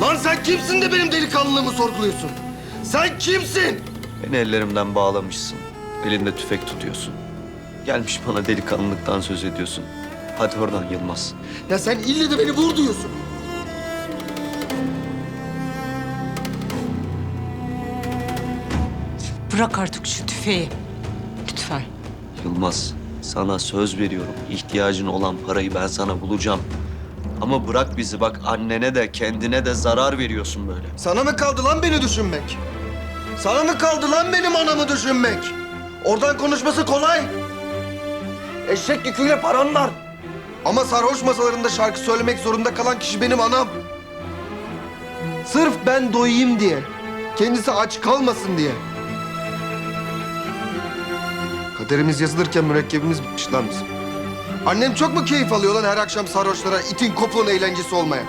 Lan sen kimsin de benim delikanlılığımı sorguluyorsun? Sen kimsin? Beni ellerimden bağlamışsın. Elinde tüfek tutuyorsun. Gelmiş bana delikanlılıktan söz ediyorsun. Hadi oradan Yılmaz. Ya sen ille de beni vur diyorsun. Bırak artık şu tüfeği. Lütfen. Yılmaz, sana söz veriyorum. İhtiyacın olan parayı ben sana bulacağım. Ama bırak bizi bak annene de kendine de zarar veriyorsun böyle. Sana mı kaldı lan beni düşünmek? Sana mı kaldı lan benim anamı düşünmek? Oradan konuşması kolay. Eşek yüküyle paran var. Ama sarhoş masalarında şarkı söylemek zorunda kalan kişi benim anam. Sırf ben doyayım diye. Kendisi aç kalmasın diye. Kaderimiz yazılırken mürekkebimiz bitmiş lan bizim. Annem çok mu keyif alıyor lan her akşam sarhoşlara itin kopluğun eğlencesi olmaya?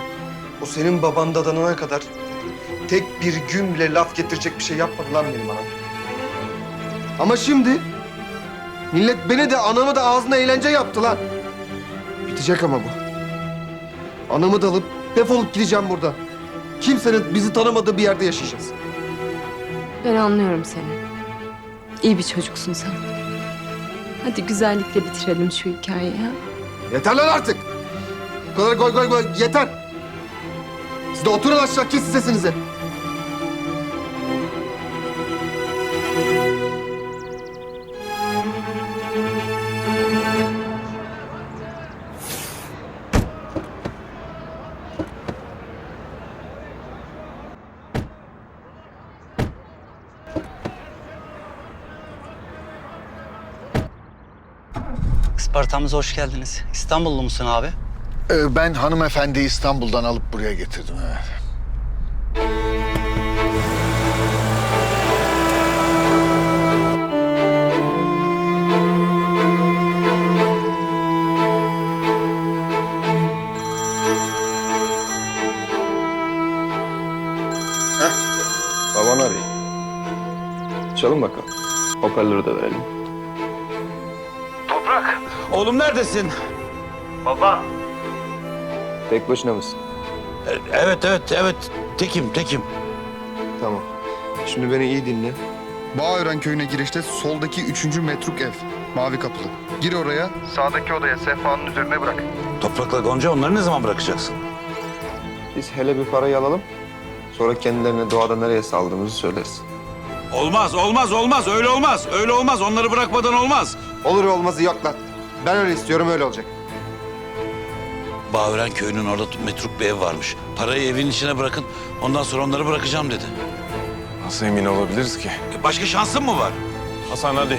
O senin baban dadanana kadar tek bir gün bile laf getirecek bir şey yapmadı lan benim anam. Ama şimdi millet beni de anamı da ağzına eğlence yaptı lan. Bitecek ama bu. Anamı da alıp defolup gideceğim buradan. Kimsenin bizi tanımadığı bir yerde yaşayacağız. Ben anlıyorum seni. İyi bir çocuksun sen. Hadi güzellikle bitirelim şu hikayeyi ha. Yeter lan artık. Bu kadar goy goy goy yeter. Siz de oturun aşağı kesin sesinizi. Isparta'mıza hoş geldiniz. İstanbullu musun abi? Ee, Ben hanımefendi İstanbul'dan alıp buraya getirdim. Evet. Baban arıyor. Çalın bakalım. Hoparlörü de verelim. Oğlum neredesin? Tek başına mısın? E- Evet evet evet. Tekim tekim. Tamam. Şimdi beni iyi dinle. Bağören köyüne girişte soldaki üçüncü metruk ev. Mavi kapılı. Gir oraya. Sağdaki odaya sehpanın üzerine bırak. Toprakla Gonca onları ne zaman bırakacaksın? Biz hele bir parayı alalım. Sonra kendilerine doğada nereye saldığımızı söyleriz. Olmaz olmaz olmaz öyle olmaz. Öyle olmaz onları bırakmadan olmaz. Olur olmazı yok lan. Ben öyle istiyorum öyle olacak. Bağören köyünün orada metruk bir ev varmış. Parayı evin içine bırakın ondan sonra onları bırakacağım dedi. Nasıl emin olabiliriz ki? E, Başka şansın mı var? Hasan hadi.